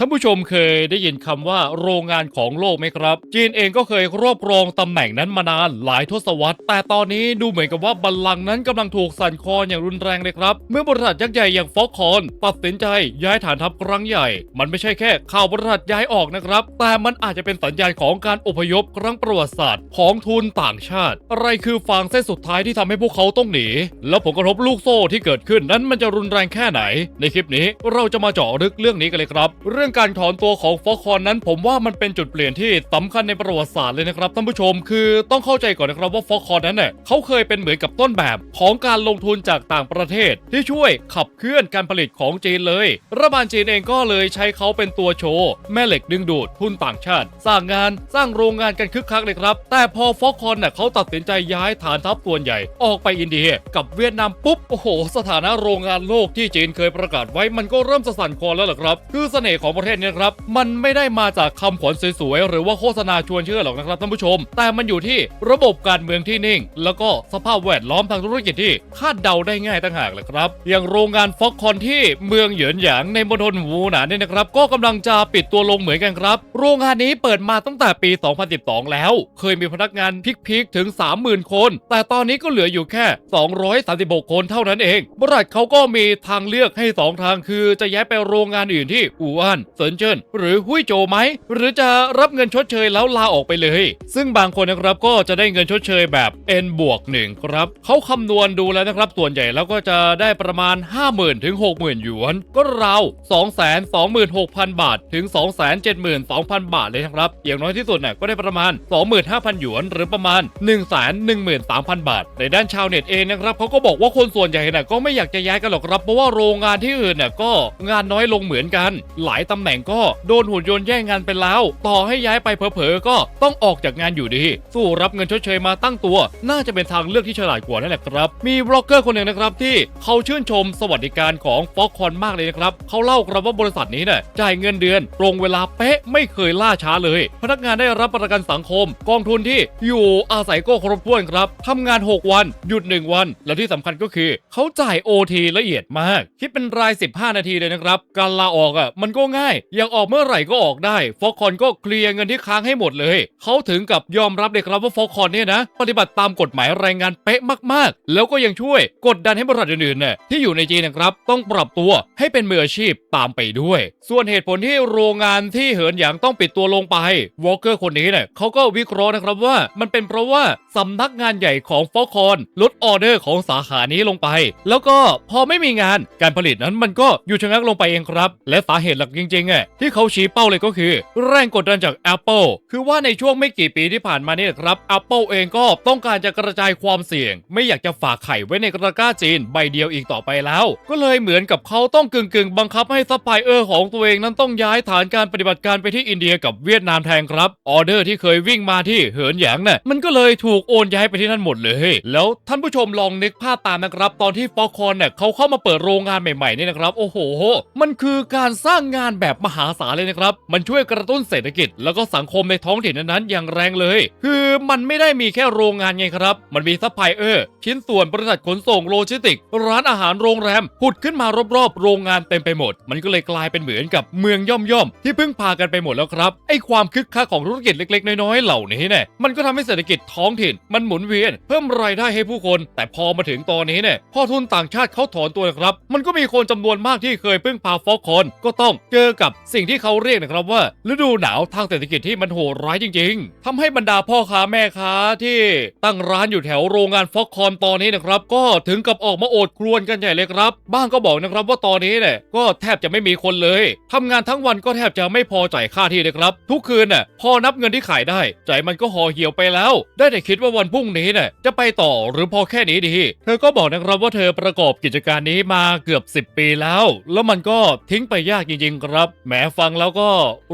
ท่านผู้ชมเคยได้ยินคำว่าโรงงานของโลกไหมครับ จีนเองก็เคยรอบรองตำแหน่งนั้นมานานหลายทศวรรษ แต่ตอนนี้ดูเหมือนกับว่าบัลลังก์นั้นกำลังถูกสั่นคลอนอย่างรุนแรงเลยครับ เมื่อบริษัทยักษ์ใหญ่อย่างฟอกคอนตัดสินใจย้ายฐานทัพครั้งใหญ่ มันไม่ใช่แค่ข่าวบริษัทย้ายออกนะครับ แต่มันอาจจะเป็นสัญญาณของการอพยพครั้งประวัติศาสตร์ของทุนต่างชาติ อะไรคือฟางเส้นสุดท้ายที่ทำให้พวกเขาต้องหนี แล้วผลกระทบลูกโซ่ที่เกิดขึ้นนั้นมันจะรุนแรงแค่ไหน ในคลิปนี้เราจะมาเจาะลึกเรื่องนี้กันเลยครับ เรื่องการถอนตัวของฟอกคอนนั้น ผมว่ามันเป็นจุดเปลี่ยนที่สำคัญในประวัติศาสตร์เลยนะครับท่านผู้ชม คือต้องเข้าใจก่อนนะครับว่าฟอกคอนนั้นเน่ยเขาเคยเป็นเหมือนกับต้นแบบของการลงทุนจากต่างประเทศ ที่ช่วยขับเคลื่อนการผลิตของจีนเลย รัฐบาลจีนเองก็เลยใช้เขาเป็นตัวโชว์ แม่เหล็กดึงดูดทุนต่างชาติ สร้างงานสร้างโรงงานกันคึกคักเลยครับ แต่พอฟอกคอนน่ะเขาตัดสินใจย้ายฐานทัพส่วนใหญ่ ออกไปอินเดียกับเวียดนามปุ๊บโอ้โห สถานะโรงงานโลกที่จีนเคยประกาศไว้มันก็เริ่มสะสั่นคลอนแล้วล่ะครับ คือเสน่ห์ของประเทศนี้ครับมันไม่ได้มาจากคำขวัญสวยๆหรือว่าโฆษณาชวนเชื่อหรอกนะครับท่านผู้ชม แต่มันอยู่ที่ระบบการเมืองที่นิ่ง แล้วก็สภาพแวดล้อมทางธุรกิจที่คาดเดาได้ง่ายต่างหากแหละครับ อย่างโรงงานฟอกคอนที่เมืองเหยินหยางในมณฑลหูหนานเนี่ยนะครับ ก็กำลังจะปิดตัวลงเหมือนกันครับ โรงงานนี้เปิดมาตั้งแต่ปี 2012 แล้ว เคยมีพนักงานพิกๆถึง 30,000 คน แต่ตอนนี้ก็เหลืออยู่แค่ 236 คนเท่านั้นเองบริษัทเขาก็มีทางเลือกให้ 2 ทางคือจะย้ายไปโรงงานอื่นที่อู่ฮั่นเซินเจิ้นหรือฮุยโจไหม หรือจะรับเงินชดเชยแล้วลาออกไปเลย ซึ่งบางคนนะครับก็จะได้เงินชดเชยแบบ N บวก1ครับเขาคำนวณดูแล้วนะครับ ส่วนใหญ่แล้วก็จะได้ประมาณ 50,000ถึง60,000หยวน ก็ราว226,000 บาทถึง 272,000 บาทเลยนะครับอย่างน้อยที่สุดน่ะก็ได้ประมาณ 25,000หยวน หรือประมาณ 113,000 บาท ในด้านชาวเน็ตเองนะครับเขาก็บอกว่าคนส่วนใหญ่น่ะก็ไม่อยากจะย้ายกันหรอกครับเพราะว่าโรงงานที่อื่นน่ะก็งานน้อยลงเหมือนกัน หลายตำแหน่งก็โดนหุ่นยนต์แย่งงานไปแล้ว ต่อให้ย้ายไปเผลอๆก็ต้องออกจากงานอยู่ดี สู้รับเงินชดเชยมาตั้งตัว น่าจะเป็นทางเลือกที่ฉลาดกว่านั่นแหละครับ มีบล็อกเกอร์คนหนึ่งนะครับที่เขาชื่นชมสวัสดิการของฟอกคอนมากเลยนะครับเขาเล่าครับว่าบริษัทนี้เนี่ยจ่ายเงินเดือน ตรงเวลาเป๊ะไม่เคยล่าช้าเลย พนักงานได้รับประกันสังคม กองทุนที่อยู่อาศัยก็ครบถ้วนครับทำงาน 6 วัน หยุด 1 วัน และที่สำคัญก็คือเขาจ่าย OT ละเอียดมาก คิดเป็นราย 15 นาทีเลยนะครับ การลาออกอะมันก็ง่ายอยากออกเมื่อไหร่ก็ออกได้ฟอกคอนก็เคลียร์เงินที่ค้างให้หมดเลย เขาถึงกับยอมรับเลยครับว่าฟอกคอนเนี่ยนะ ปฏิบัติตามกฎหมายแรงงานเป๊ะมากๆ แล้วก็ยังช่วยกดดันให้บริษัทอื่นๆเนี่ยที่อยู่ในจีนนะครับ ต้องปรับตัวให้เป็นมืออาชีพตามไปด้วย ส่วนเหตุผลที่โรงงานที่เหินหยางต้องปิดตัวลงไปวอลเกอร์คนนี้เนี่ยเขาก็วิเคราะห์นะครับว่า มันเป็นเพราะว่าสำนักงานใหญ่ของฟอกคอนลดออเดอร์ของสาขานี้ลงไป แล้วก็พอไม่มีงานการผลิตนั้นมันก็หยุดชะงักลงไปเองครับ และสาเหตุหลักจริงๆอะที่เขาชี้เป้าเลยก็คือ แรงกดดันจาก Apple คือว่าในช่วงไม่กี่ปีที่ผ่านมานี่แหละครับ Apple เองก็ต้องการจะกระจายความเสี่ยง ไม่อยากจะฝากไข่ไว้ในตะกร้าจีนใบเดียวอีกต่อไปแล้ว ก็เลยเหมือนกับเขาต้องกึ่งๆ บังคับให้ซัพพลายเออร์ของตัวเองนั้นต้องย้ายฐานการปฏิบัติการไปที่อินเดียกับเวียดนามแทนครับออเดอร์ที่เคยวิ่งมาที่เหินหยางน่ะมันก็เลยถูกโอนย้ายไปที่นั่นหมดเลย แล้วท่านผู้ชมลองนึกภาพตามนะครับ ตอนที่ฟอคอนเนี่ยเขาเข้ามาเปิดโรงงานใหม่ๆเนี่ยนะครับ โอ้โห มันคือการสร้างงานแบบมหาศาลเลยนะครับ มันช่วยกระตุ้นเศรษฐกิจ แล้วก็สังคมในท้องถิ่นนั้นๆอย่างแรงเลย คือมันไม่ได้มีแค่โรงงานไงครับ มันมีซัพพลายเออร์ชิ้นส่วนบริษัทขนส่งโลจิสติก ร้านอาหารโรงแรมผุดขึ้นมารอบๆ โรงงานเต็มไปหมด มันก็เลยกลายเป็นเหมือนกับเมืองย่อมๆที่พึ่งพากันไปหมดแล้วครับไอความคึกคักของธุรกิจเล็ก ๆ น้อยๆเหล่านี้เนี่ยมันก็ทำให้เศรษฐกิจท้องถิ่น มันหมุนเวียน เพิ่มรายได้ให้ผู้คน แต่พอมาถึงตอนนี้เนี่ยพอทุนต่างชาติเขาถอนตัวนะครับ มันก็มีคนจำนวนมากที่เคยพึ่งพาฟอกคอนก็ต้องเจอกับสิ่งที่เขาเรียกนะครับว่า ฤดูหนาวทางเศรษฐกิจที่มันโหดร้ายจริง ๆทำให้บรรดาพ่อค้าแม่ค้าที่ตั้งร้านอยู่แถวโรงงานฟอกคอนตอนนี้นะครับ ก็ถึงกับออกมาโอดครวญกันใหญ่เลยครับ บ้างก็บอกนะครับว่าตอนนี้เนี่ยก็แทบจะไม่มีคนเลยทำงานทั้งวันก็แทบจะไม่พอจ่ายค่าที่เลยครับ ทุกคืนน่ะพอนับเงินที่ขายได้ใจมันก็ห่อเหี่ยวไปแล้ว ได้แต่คิดว่าวันพรุ่งนี้เนี่ยจะไปต่อหรือพอแค่นี้ดี เธอก็บอกนะครับว่าเธอประกอบกิจการนี้มาเกือบ 10 ปีแล้ว แล้วมันก็ทิ้งไปยากจริงๆครับแหมฟังแล้วก็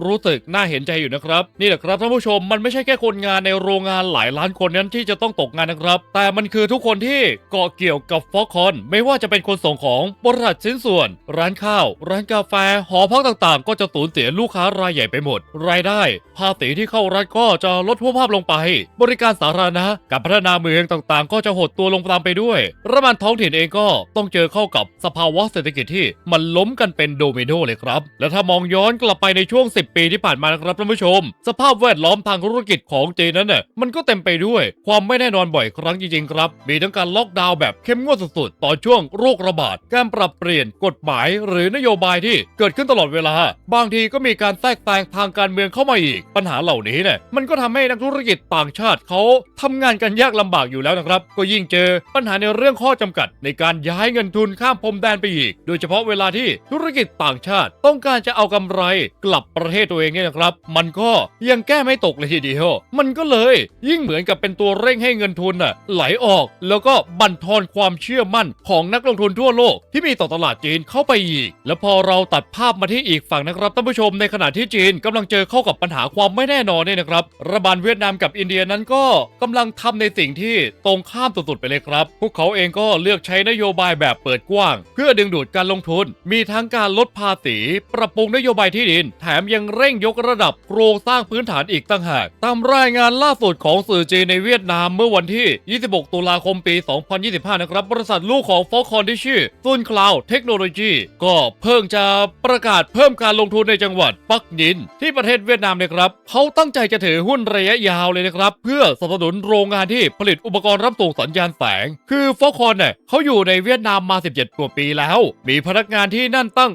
รู้สึกน่าเห็นใจอยู่นะครับ นี่แหละครับท่านผู้ชมมันไม่ใช่แค่คนงานในโรงงานหลายล้านคนนั้นที่จะต้องตกงานนะครับ แต่มันคือทุกคนที่เกาะเกี่ยวกับฟอกคอน ไม่ว่าจะเป็นคนส่งของบริษัทชิ้นส่วน ร้านข้าว ร้านกาแฟ หอพักต่างๆ ก็จะสูญเสียลูกค้ารายใหญ่ไปหมด รายได้ ภาษีที่เข้ารัฐก็จะลดทั่วภาพลงไป บริการสาธารณะการพัฒนาเมืองต่างๆ ก็จะหดตัวลงตามไปด้วยรัฐบาลท้องถิ่นเองก็ต้องเจอเข้ากับสภาวะเศรษฐกิจที่มันล้มกันเป็นโดมิโนเลยครับและถ้ามองย้อนกลับไปในช่วง 10 ปีที่ผ่านมานะครับท่านผู้ชม สภาพแวดล้อมทางธุรกิจของจีนนั้นน่ะมันก็เต็มไปด้วยความไม่แน่นอนบ่อยครั้งจริงๆครับ มีทั้งการล็อกดาวน์แบบเข้มงวดสุดๆ ต่อช่วงโรคระบาด การปรับเปลี่ยนกฎหมายหรือนโยบายที่เกิดขึ้นตลอดเวลา บางทีก็มีการแทรกแซงทางการเมืองเข้ามาอีก ปัญหาเหล่านี้เนี่ยมันก็ทำให้นักธุรกิจต่างชาติเขาทำงานกันยากลำบากอยู่แล้วนะครับ ก็ยิ่งเจอปัญหาในเรื่องข้อจำกัด ในการย้ายเงินทุนข้ามพรมแดนไปอีก โดยเฉพาะเวลาที่ธุรกิจต่างชาติต้องการจะเอากำไรกลับประเทศตัวเองเนี่ยนะครับ มันก็ยังแก้ไม่ตกเลยทีเดียวมันก็เลย ยิ่งเหมือนกับเป็นตัวเร่งให้เงินทุนน่ะไหลออก แล้วก็บั่นทอนความเชื่อมั่นของนักลงทุนทั่วโลกที่มีต่อตลาดจีนเข้าไปอีก แล้วพอเราตัดภาพมาที่อีกฝั่งนะครับท่านผู้ชมในขณะที่จีนกำลังเจอเข้ากับปัญหาความไม่แน่นอนเนี่ยนะครับรัฐบาลเวียดนามกับอินเดียนั้นก็กำลังทำในสิ่งที่ตรงข้ามสุดๆไปเลยครับ พวกเขาเองก็เลือกใช้นโยบายแบบเปิดกว้าง เพื่อดึงดูดการลงทุน มีทั้งการลดภาษีปรับปรุงนโยบายที่ดิน แถมยังเร่งยกระดับโครงสร้างพื้นฐานอีกตั้งหาก ตามรายงานล่าสุดของสื่อจีนในเวียดนามเมื่อวันที่ 26 ตุลาคมปี 2025 นะครับ บริษัทลูกของฟอคอนที่ชื่อซุนคลาวเทคโนโลยีก็เพิ่งจะประกาศเพิ่มการลงทุนในจังหวัดปักยิน ที่ประเทศเวียดนามเลยครับเขาตั้งใจจะถือหุ้นระยะยาวเลยนะครับ เพื่อสนับสนุนโรงงานที่ผลิตอุปกรณ์รับส่งสัญญาณแสง คือฟอคอนเนี่ยเขาอยู่ในเวียดนามมา 17 กว่าปีแล้ว มีพนักงานที่นั่นตั้ง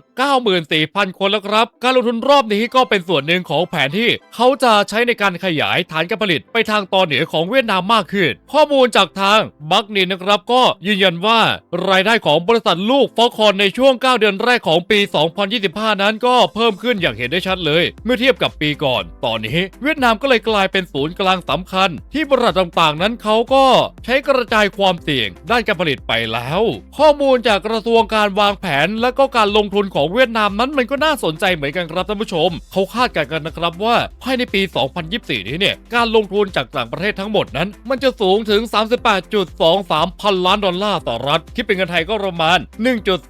94,000 คนแล้วครับ การลงทุนรอบนี้ก็เป็นส่วนหนึ่งของแผนที่เขาจะใช้ในการขยายฐานการผลิตไปทางตอนเหนือของเวียดนามมากขึ้น ข้อมูลจากทางบักนินนะครับก็ยืนยันว่ารายได้ของบริษัทลูกฟอคอนในช่วง 9 เดือนแรกของปี 2025 นั้นก็เพิ่มขึ้นอย่างเห็นได้ชัดเลย เมื่อเทียบกับปีก่อน ตอนนี้เวียดนามก็เลยกลายเป็นศูนย์กลางสำคัญ ที่บริษัทต่างๆ นั้นเขาก็ใช้กระจายความเสี่ยงด้านการผลิตไปแล้ว ข้อมูลจากกระทรวงการวางแผนและก็การลงทุนของเวียดนามนั้นมันก็น่าาสนใจเหมือนกันครับท่านผู้ชม เขาคาดการณ์กันนะครับว่าภายในปี 2024 นี้เนี่ย การลงทุนจากต่างประเทศทั้งหมดนั้น มันจะสูงถึง 38.23 พันล้านดอลลาร์ต่อรัฐ คิดเป็นเงินไทยก็ประมาณ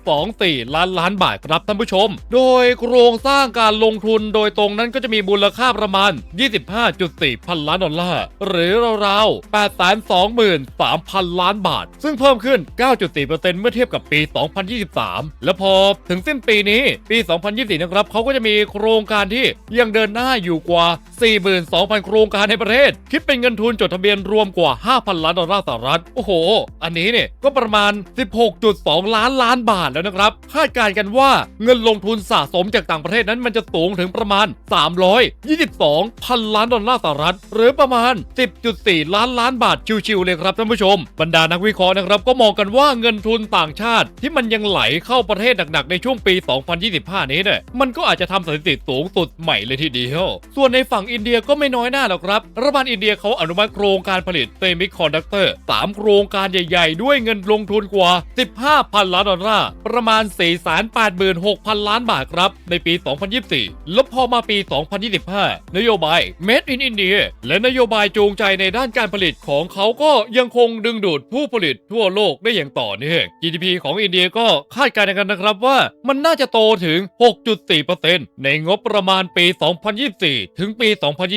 1.24 ล้านล้านบาทครับท่านผู้ชม โดยโครงสร้างการลงทุนโดยตรงนั้นก็จะมีมูลค่าประมาณ 25.4 พันล้านดอลลาร์ หรือราวๆ 823,000 ล้านบาท ซึ่งเพิ่มขึ้น 9.4%เมื่อเทียบกับปี 2023 แล้วพอถึงสิ้นปีนี้ ปี 2024นะครับเขาก็จะมีโครงการที่ยังเดินหน้าอยู่กว่า 42,000 โครงการในประเทศ คิดเป็นเงินทุนจดทะเบียนรวมกว่า 5,000 ล้านดอลลาร์สหรัฐ โอ้โห อันนี้เนี่ยก็ประมาณ 16.2 ล้านล้านบาทแล้วนะครับ คาดการณ์กันว่าเงินลงทุนสะสมจากต่างประเทศนั้นมันจะสูงถึงประมาณ 322 พันล้านดอลลาร์สหรัฐ หรือประมาณ 10.4 ล้านล้านบาทชิวๆเลยครับท่านผู้ชม บรรดานักวิเคราะห์นะครับ ก็มองกันว่าเงินทุนต่างชาติ ที่มันยังไหลเข้าประเทศหนักๆในช่วงปี 2025 นี้เนี่ยมันก็อาจจะทำสถิติสูงสุดใหม่เลยทีเดียว ส่วนในฝั่งอินเดียก็ไม่น้อยหน้าหรอกครับ รัฐบาลอินเดียเขาอนุมัติโครงการผลิตเซมิคอนดักเตอร์3โครงการใหญ่ๆ ด้วยเงินลงทุนกว่า 15พันล้านดอลลาร์ ประมาณ 486,000 ล้านบาทครับ ในปี 2024 แล้วพอมาปี 2025 นโยบาย Made in India และนโยบายจูงใจในด้านการผลิตของเขาก็ยังคงดึงดูดผู้ผลิตทั่วโลกได้อย่างต่อเนื่อง GDP ของอินเดียก็คาดการณ์กันนะครับว่ามันน่าจะโตถึง6.4%ในงบประมาณปี 2024 ถึงปี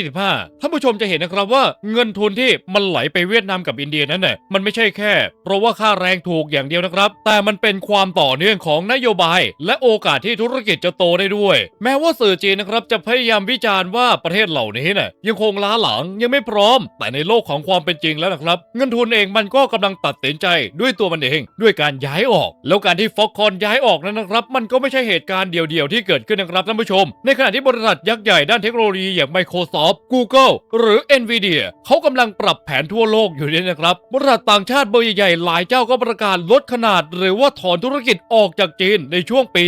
2025 ท่านผู้ชมจะเห็นนะครับว่าเงินทุนที่มันไหลไปเวียดนามกับอินเดียนั้นน่ะมันไม่ใช่แค่ เพราะว่าค่าแรงถูกอย่างเดียวนะครับ แต่มันเป็นความต่อเนื่องของนโยบาย และโอกาสที่ธุรกิจจะโตได้ด้วย แม้ว่าสื่อจีนนะครับจะพยายามวิจารณ์ว่าประเทศเหล่านี้น่ะยังคงล้าหลังยังไม่พร้อม แต่ในโลกของความเป็นจริงแล้วนะครับ เงินทุนเองมันก็กำลังตัดสินใจด้วยตัวมันเอง ด้วยการย้ายออก แล้วการที่ฟ็อกคอนย้ายออกนั้นนะครับ มันก็ไม่ใช่เหตุการณ์เดียวๆที่เกิดขึ้นนะครับท่านผู้ชม ในขณะที่บริษัทยักษ์ใหญ่ด้านเทคโนโลยีอย่าง Microsoft Google หรือ Nvidia เขากำลังปรับแผนทั่วโลกอยู่เนี่ยนะครับ บริษัทต่างชาติเบอร์ใหญ่ๆหลายเจ้าก็ประกาศลดขนาด หรือว่าถอนธุรกิจออกจากจีนในช่วงปี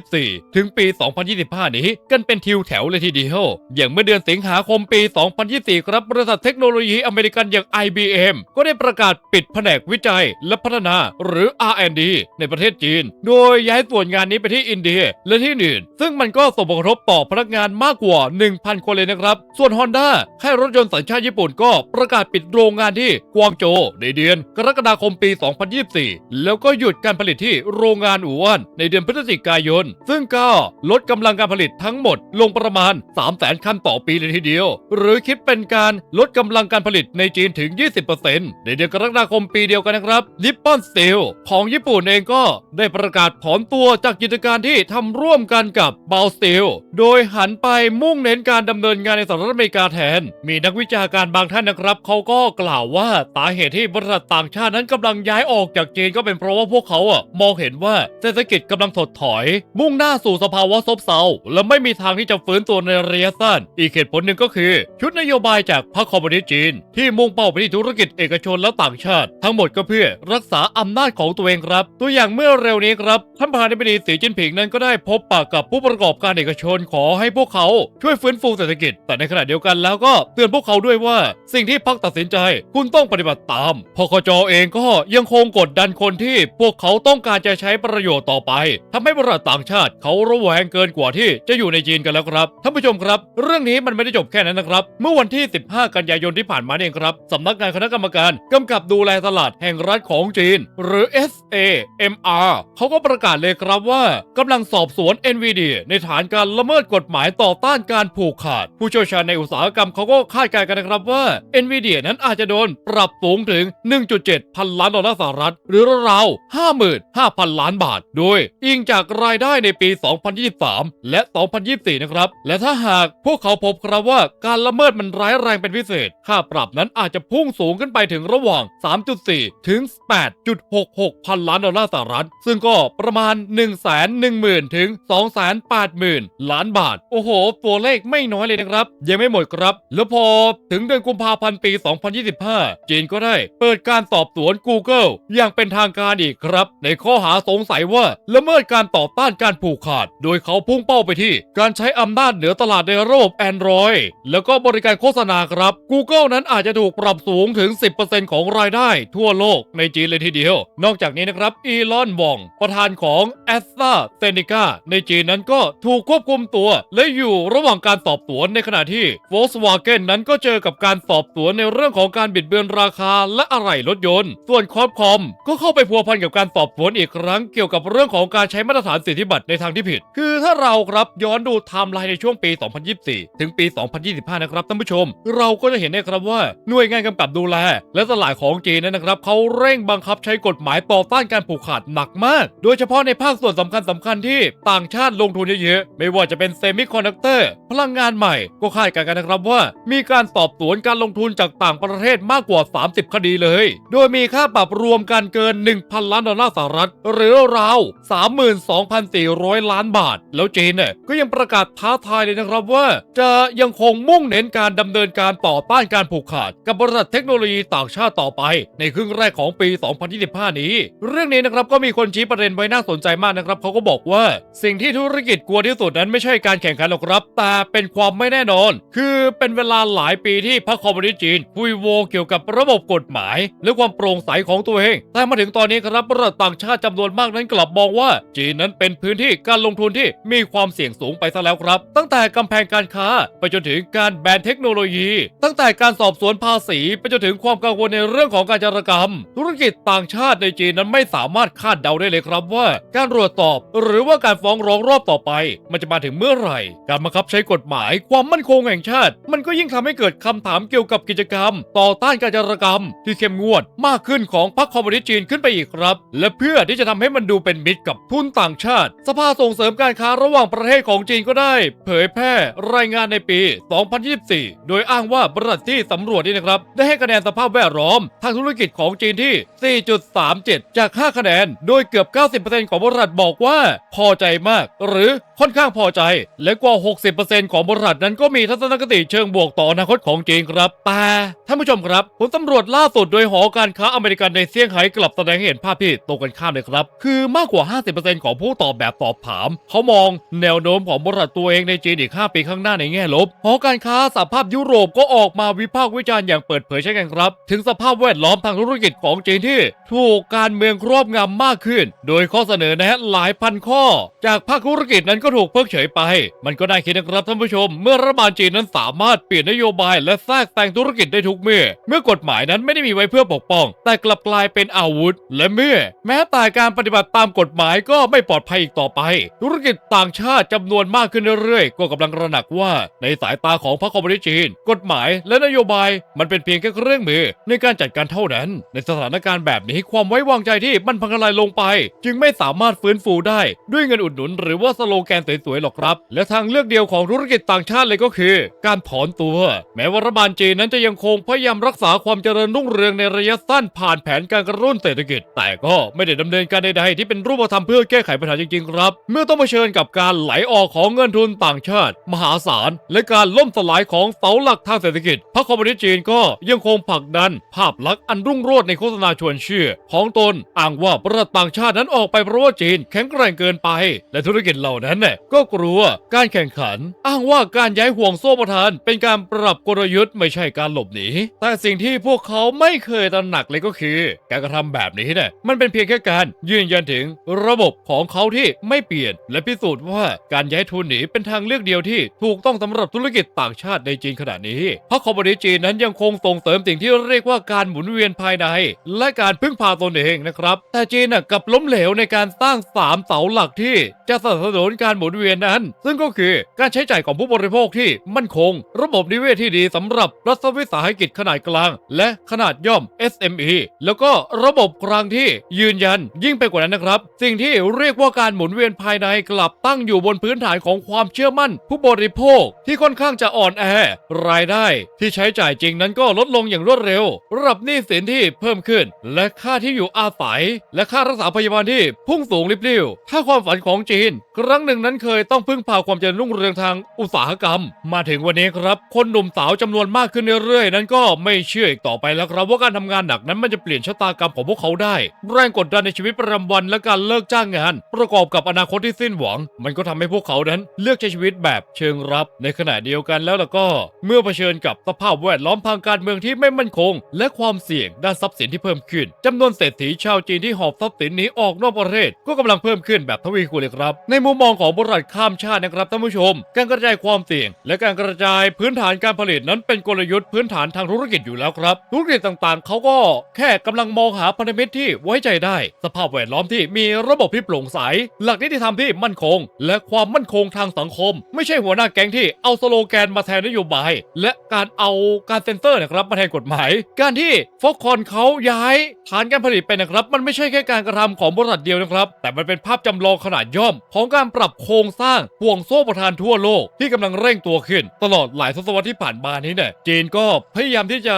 2024 ถึงปี 2025 นี้ กันเป็นทิวแถวเลยทีเดียวอย่างเมื่อเดือนสิงหาคมปี 2024 ครับบริษัทเทคโนโลยีอเมริกันอย่าง IBM ก็ได้ประกาศปิดแผนกวิจัยและพัฒนาหรือ R&D ในประเทศจีน โดยย้ายส่วนงานนี้ไปที่อินเดียและที่อื่น ซึ่งมันก็ส่งผลกระทบต่อพนักงานมากกว่า 1,000 คนเลยนะครับ ส่วน Honda ค่ายรถยนต์สัญชาติญี่ปุ่นก็ประกาศปิดโรงงานที่กวางโจวในเดือน กรกฎาคมปี 2024 แล้วก็หยุดการผลิตที่โรงงานอู่ฮั่นในเดือนพฤศจิกายน ซึ่งก็ลดกำลังการผลิตทั้งหมดลงประมาณ 300,000คันต่อปีเลยทีเดียว หรือคิดเป็นการลดกำลังการผลิตในจีนถึง 20%ในเดือนกรกฎาคมปีเดียวกันนะครับ Nippon Steel ของญี่ปุ่นเองก็ได้ประกาศถอนตัวจากกิจการที่ทำร่วมกันกันกับบลสติลโดยหันไปมุ่งเน้นการดำเนินงานในสหรัฐอเมริกาแทน มีนักวิชาการบางท่านนะครับเขาก็กล่าวว่าสาเหตุที่บริษัทต่างชาตินั้นกำลังย้ายออกจากจีนก็เป็นเพราะว่าพวกเขาอะมองเห็นว่าเศรษฐกิจกำลังถดถอย มุ่งหน้าสู่สภาวะซบเซาและไม่มีทางที่จะฟื้นตัวในระยะสั้น อีกเหตุผลหนึ่งก็คือ ชุดนโยบายจากพรรคคอมมิวนิสต์จีน ที่มุ่งเป้าไปที่ธุรกิจเอกชนและต่างชาติ ทั้งหมดก็เพื่อรักษาอำนาจของตัวเองครับ ตัวอย่างเมื่อเร็วนี้ครับท่านประธานาธิบดีสีจิ้นผิงนั้นก็ได้พบปะกับผู้ประกอบการเอกชนขอให้พวกเขาช่วยฟื้นฟูเศรษฐกิจ แต่ในขณะเดียวกันแล้วก็เตือนพวกเขาด้วยว่า สิ่งที่พรรคตัดสินใจ คุณต้องปฏิบัติตามพคจเองก็ยังคงกดดันคนที่พวกเขาต้องการจะใช้ประโยชน์ต่อไปทำให้บริษัทต่างชาติเขาระแวงเกินกว่าที่จะอยู่ในจีนกันแล้วครับท่านผู้ชมครับ เรื่องนี้มันไม่ได้จบแค่นั้นนะครับ เมื่อวันที่ 15 กันยายนที่ผ่านมาเองครับสำนักงานคณะกรรมการกำกับดูแลตลาดแห่งรัฐของจีน หรือ SAMR เขาก็ประกาศเลยครับว่ากำลังสอบสวน NVIDIA ในฐานการละเมิดกฎหมายต่อต้านการผูกขาด ผู้เชี่ยวชาญในอุตสาหกรรมเขาก็คาดการณ์กันนะครับว่า NVIDIA นั้นอาจจะโดนปรับสูงถึง 1.7 พันล้านดอลลาร์สหรัฐ หรือราวๆ55,000 ล้านบาท โดยอิงจากรายได้ในปี 2023 และ 2024 นะครับ และถ้าหากพวกเขาพบครับว่าการละเมิดมันร้ายแรงเป็นพิเศษ ค่าปรับนั้นอาจจะพุ่งสูงขึ้นไปถึงระหว่าง 3.4 ถึง 8.66 พันล้านดอลลาร์สหรัฐ ซึ่งก็ประมาณ 110,000 ถึง 2 280,000 ล้านบาท โอ้โห ตัวเลขไม่น้อยเลยนะครับ ยังไม่หมดครับ แล้วพอถึงเดือนกุมภาพันธ์ปี 2025 จีนก็ได้เปิดการสอบสวน Google อย่างเป็นทางการอีกครับ ในข้อหาสงสัยว่าละเมิดการต่อต้านการผูกขาด โดยเขาพุ่งเป้าไปที่ การใช้อำนาจเหนือตลาดในระบบ Android แล้วก็บริการโฆษณาครับ Google นั้นอาจจะถูกปรับสูงถึง 10%ของรายได้ทั่วโลกในจีนเลยทีเดียว นอกจากนี้นะครับอีลอนวองประธานของ a s t r a z e ซ e c a ในจีนนั้นก็ถูกควบคุมตัว และอยู่ระหว่างการสอบสวนในขณะที่ Volkswagen นั้นก็เจอกับการสอบสวนในเรื่องของการบิดเบือนราคาและอะไหล่รถยนต์ ส่วนคอปคอมก็เข้าไปพัวพันกับการสอบสวนอีกครั้งเกี่ยวกับเรื่องของการใช้มาตรฐานสิทธิบัตรในทางที่ผิด คือถ้าเราครับย้อนดูไทม์ไลน์ในช่วงปี 2024 ถึงปี 2025 นะครับท่านผู้ชม เราก็จะเห็นได้ครับว่าหน่วยงานกำกับดูแล และตลาดของจีนนั้นนะครับเขาเร่งบังคับใช้กฎหมายต่อต้านการผูกขาดหนักมาก โดยเฉพาะในภาคส่วนสำคัญสำคัญที่ต่างชาติลงทุนเยอะๆ ไม่ว่าจะเป็นเซมิคอนดักเตอร์ พลังงานใหม่ ก็คาดการณ์กันนะครับว่า มีการสอบสวนการลงทุนจากต่างประเทศมากกว่า 30 คดีเลย โดยมีค่าปรับรวมกันเกิน 1,000 ล้านดอลลาร์สหรัฐ หรือราว 32,400 ล้านบาท แล้วจีนเนี่ยก็ยังประกาศท้าทายเลยนะครับว่า จะยังคงมุ่งเน้นการดำเนินการต่อต้านการผูกขาด กับบริษัทเทคโนโลยีต่างชาติต่อไป ในครึ่งแรกของปี 2025 นี้ เรื่องนี้นะครับก็มีคนชี้ประเด็นไว้น่าสนใจมากนะครับเขาก็บอกว่าสิ่งที่ธุรกิจกลัวที่สุดนั้นไม่ใช่การแข่งขันหรอกครับ แต่เป็นความไม่แน่นอน คือเป็นเวลาหลายปีที่พรรคคอมมิวนิสต์จีนคุยโวเกี่ยวกับระบบกฎหมาย และความโปร่งใสของตัวเอง แต่มาถึงตอนนี้ครับบริษัทต่างชาติจำนวนมากนั้นกลับมองว่า จีนนั้นเป็นพื้นที่การลงทุนที่มีความเสี่ยงสูงไปซะแล้วครับ ตั้งแต่กำแพงการค้าไปจนถึงการแบนเทคโนโลยี ตั้งแต่การสอบสวนภาษีไปจนถึงความกังวลในเรื่องของการจารกรรม ธุรกิจต่างชาติในจีนนั้นไม่สามารถคาดเดาได้เลยครับว่า การตรวจสอบหรือว่าการฟ้องร้องรอบต่อไป มันจะมาถึงเมื่อไหร่ การบังคับใช้กฎหมายความมั่นคงแห่งชาติ มันก็ยิ่งทำให้เกิดคำถามเกี่ยวกับกิจกรรม ต่อต้านการจารกรรม ที่เข้มงวดมากขึ้นของพรรคคอมมิวนิสต์จีนขึ้นไปอีกครับ และเพื่อที่จะทำให้มันดูเป็นมิตรกับทุนต่างชาติ สภาส่งเสริมการค้าระหว่างประเทศของจีนก็ได้ เผยแพร่รายงานในปี 2024 โดยอ้างว่าบริษัทที่สำรวจนี่นะครับ ได้ให้คะแนนสภาพแวดล้อม ทางธุรกิจของจีนที่ 4.37 จาก 5 คะแนน โดยเกือบ 90%ของบริษัทบอกว่า พอใจมากหรือค่อนข้างพอใจ และกว่า 60%ของบริษัทนั้นก็มีทัศนคติเชิงบวกต่ออนาคตของจีนครับแต่ท่านผู้ชมครับ ผลสำรวจล่าสุดโดยหอการค้าอเมริกันในเซี่ยงไฮ้กลับแสดงให้เห็นภาพที่ตรงกันข้ามเลยครับ คือมากกว่า 50%ของผู้ตอบแบบสอบถาม เขามองแนวโน้มของบริษัทตัวเองในจีนอีก 5 ปีข้างหน้าในแง่ลบ หอการค้าสหภาพยุโรปก็ออกมาวิพากษ์วิจารณ์อย่างเปิดเผยเช่นกันครับ ถึงสภาพแวดล้อมทางธุรกิจของจีนที่ ถูกการเมืองครอบงำมากขึ้น โดยข้อเสนอแนะหลายพันข้อ จากภาคธุรกิจนั้นก็ถูกเพิกเฉยไป มันก็ได้คิดนะครับท่านผู้ชม เมื่อรัฐบาลจีนนั้นสามารถเปลี่ยนนโยบายและแทรกแต่งธุรกิจได้ทุกเมื่อ เมื่อกฎหมายนั้นไม่ได้มีไว้เพื่อปกป้อง แต่กลับกลายเป็นอาวุธ และเมื่อ แม้แต่การปฏิบัติตามกฎหมายก็ไม่ปลอดภัยอีกต่อไป ธุรกิจต่างชาติจำนวนมากขึ้นเรื่อยๆ ก็กำลังระหนักว่า ในสายตาของพรรคคอมมิวนิสต์จีน กฎหมายและนโยบาย มันเป็นเพียงแค่เครื่องมือ ในการจัดการเท่านั้น ในสถานการณ์แบบนี้ความไว้วางใจที่มันพังทลายลงไป จึงไม่สามารถฟื้นฟูได้ด้วยเงินอุดหนุน หรือว่าสโลแกนสวยๆหรอกครับ และทางเลือกเดียวของธุรกิจต่างชาติเลยก็คือ การถอนตัว แม้ว่ารัฐบาลจีนนั้นจะยังคงพยายามรักษาความเจริญรุ่งเรืองในระยะสั้นผ่านแผนการกระตุ้นเศรษฐกิจ แต่ก็ไม่ได้ดำเนินการใดๆที่เป็นรูปธรรมเพื่อแก้ไขปัญหาจริงๆครับ เมื่อต้องเผชิญกับการไหลออกของเงินทุนต่างชาติ มหาศาล และการล่มสลายของเสาหลักทางเศรษฐกิจพรรคคอมมิวนิสต์จีนก็ยังคงผลักดัน ภาพลักษณ์อันรุ่งโรจน์ในโฆษณาชวนเชื่อ ของตนอ้างว่าประเทศต่างชาตินั้นออกไปเพราะว่าจีนแข็งแกร่งเกินไป และธุรกิจเหล่านั้นน่ก็กลัวการแข่งขัน อ้างว่าการย้ายห่วงโซ่ประทาน เป็นการปรับกลยุทธ์ไม่ใช่การหลบหนีแต่สิ่งที่พวกเขาไม่เคยตระหนักเลยก็คือ การกระทำแบบนี้เนี่ยมันเป็นเพียงแค่การยืนยันถึงระบบของเขาที่ไม่เปลี่ยน และพิสูจน์ว่าการย้ายทุนหนีเป็นทางเลือกเดียวที่ถูกต้องสำหรับธุรกิจต่างชาติในจีนขณะนี้เพราะคอมมิวนิสต์จีนนั้นยังคงส่งเสริมสิ่งที่เรียกว่าการหมุนเวียนภายใน และการพึ่งพาตนเองนะครับ แต่จีนกลับล้มเหลวในการสร้างสามเสาหลักที่จะสนับสนุนการหมุนเวียนนั้น ซึ่งก็คือการใช้จ่ายของผู้บริโภคที่มั่นคง ระบบนิเวศที่ดีสำหรับรัฐวิสาหกิจขนาดกลาง และขนาดย่อม SME แล้วก็ระบบกลางที่ยืนยันยิ่งไปกว่านั้นนะครับ สิ่งที่เรียกว่าการหมุนเวียนภายในกลับตั้งอยู่บนพื้นฐานของความเชื่อมั่น ผู้บริโภคที่ค่อนข้างจะอ่อนแอ รายได้ที่ใช้จ่ายจริงนั้นก็ลดลงอย่างรวดเร็วระดับหนี้สินที่เพิ่มขึ้น และค่าที่อยู่อาศัย และค่ารักษาพยาบาลที่พุ่งสูงริบลิ่วถ้าความฝันของจีน ครั้งหนึ่งนั้นเคยต้องพึ่งพาความเจริญรุ่งเรืองทางอุตสาหกรรม มาถึงวันนี้ครับ คนหนุ่มสาวจำนวนมากขึ้นเรื่อยๆ นั้นก็ไม่เชื่ออีกต่อไปแล้วครับว่าการทำงานหนักนั้นมันจะเปลี่ยนชะตากรรมของพวกเขาได้ แรงกดดันในชีวิตประจำวันและการเลิกจ้างงาน ประกอบกับอนาคตที่สิ้นหวัง มันก็ทำให้พวกเขานั้นเลือกใช้ชีวิตแบบเชิงรับ ในขณะเดียวกันแล้วล่ะก็ เมื่อเผชิญกับสภาพแวดล้อมทางการเมืองที่ไม่มั่นคง และความเสี่ยงด้านทรัพย์สินที่เพิ่มขึ้นจำนวนเศรษฐีชาวจีนที่หอบทรัพย์สินหนี้ออกนอกประเทศก็กำลังเพิ่มขึ้นแบบทวีคูณเลยครับ ในมุมมองของบริษัทข้ามชาตินะครับท่านผู้ชม การกระจายความเสี่ยง และการกระจายพื้นฐานการผลิตนั้นเป็นกลยุทธ์พื้นฐานทางธุรกิจอยู่แล้วครับ ธุรกิจต่างๆ เขาก็แค่กำลังมองหาพันธมิตรที่ไว้ใจได้ สภาพแวดล้อมที่มีระบบที่โปร่งใส หลักนิติธรรมที่มั่นคง และความมั่นคงทางสังคม ไม่ใช่หัวหน้าแก๊งที่เอาสโลแกนมาแทนนโยบาย และการเอาการเซ็นเซอร์นะครับมาแทนกฎหมาย การที่ฟอกคอนเขาย้ายฐานการผลิตไปนะครับ มันไม่ใช่แค่การกระทำของบริษัทเดียวนะครับ แต่มันเป็นภาพจำลองขนาดย่อม ของการปรับโครงสร้างห่วงโซ่ประทานทั่วโลกที่กำลังเร่งตัวขึ้น ตลอดหลายทศวรรษที่ผ่านมานี้เนี่ยจีนก็พยายามที่จะ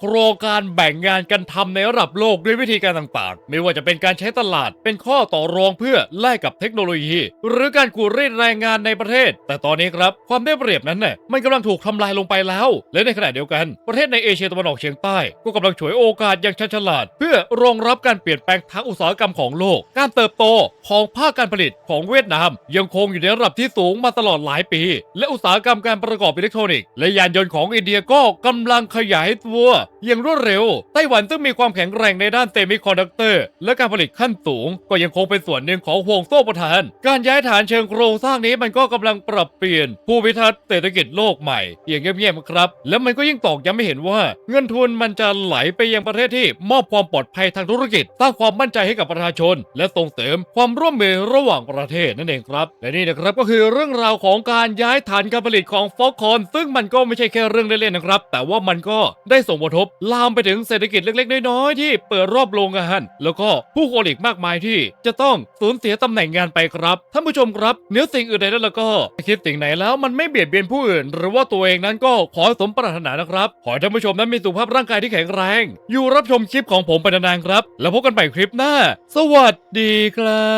โครงการแบ่งงานกันทำในระดับโลกด้วยวิธีการต่างๆ ไม่ว่าจะเป็นการใช้ตลาดเป็นข้อต่อรองเพื่อแลกกับเทคโนโลยี หรือการกูรีดแรงงานในประเทศ แต่ตอนนี้ครับความได้เปรียบนั้นเนี่ยมันกำลังถูกทำลายลงไปแล้ว และในขณะเดียวกัน ประเทศในเอเชียตะวันออกเฉียงใต้ ก็กำลังฉวยโอกาสอย่างชฉลาด เพื่อรองรับการเปลี่ยนแปลงทางอุตสาหกรรมของโลก การเติบโตของภาคการผลิตของเวียดนามยังคงอยู่ในระดับที่สูงมาตลอดหลายปี และอุตสาหกรรมการประกอบอิเล็กทรอนิกส์และยานยนต์ของอินเดียก็กำลังขยายตัวอย่างรวดเร็ว ไต้หวันซึ่งมีความแข็งแรงในด้านเซมิคอนดักเตอร์และการผลิตขั้นสูง ก็ยังคงเป็นส่วนหนึ่งของห่วงโซ่ประทาน การย้ายฐานเชิงโครงสร้างนี้มันก็กำลังปรับเปลี่ยนผู้วิทัศน์เศรษฐกิจโลกใหม่อย่างเงียบๆครับ แล้วมันก็ยิ่งตอกย้ำให้เห็นว่า เงินทุนมันจะไหลไปยังประเทศที่มอบความปลอดภัยทางธุรกิจสร้างความมั่นใจให้กับประชาชน และส่งเสริมความร่วมมือระหว่างประเทศนั่นเองครับและนี่นะครับก็คือเรื่องราวของการย้ายฐานการผลิตของฟอกคอนซึ่งมันก็ไม่ใช่แค่เรื่องเล่นๆนะครับ แต่ว่ามันก็ได้ส่งผลกระทบลามไปถึงเศรษฐกิจเล็กๆ น้อยๆที่เปิดรอบโรงงาน แล้วก็ผู้คนอีกมากมายที่จะต้องสูญเสียตำแหน่งงานไปครับท่านผู้ชมครับเนื้อสิ่งอื่นใดแล้วก็คิดสิ่งไหนแล้วมันไม่เบียดเบียนผู้อื่น หรือว่าตัวเองนั้นก็ขอสมปรารถนานะครับขอให้ท่านผู้ชมนั้นมีสุขภาพร่างกายที่แข็งแรง อยู่รับชมคลิปของผมไปนานๆครับ แล้วพบกันใหม่คลิปหน้า สวัสดีครั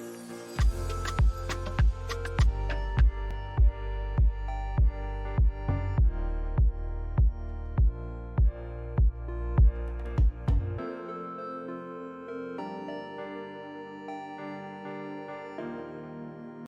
บ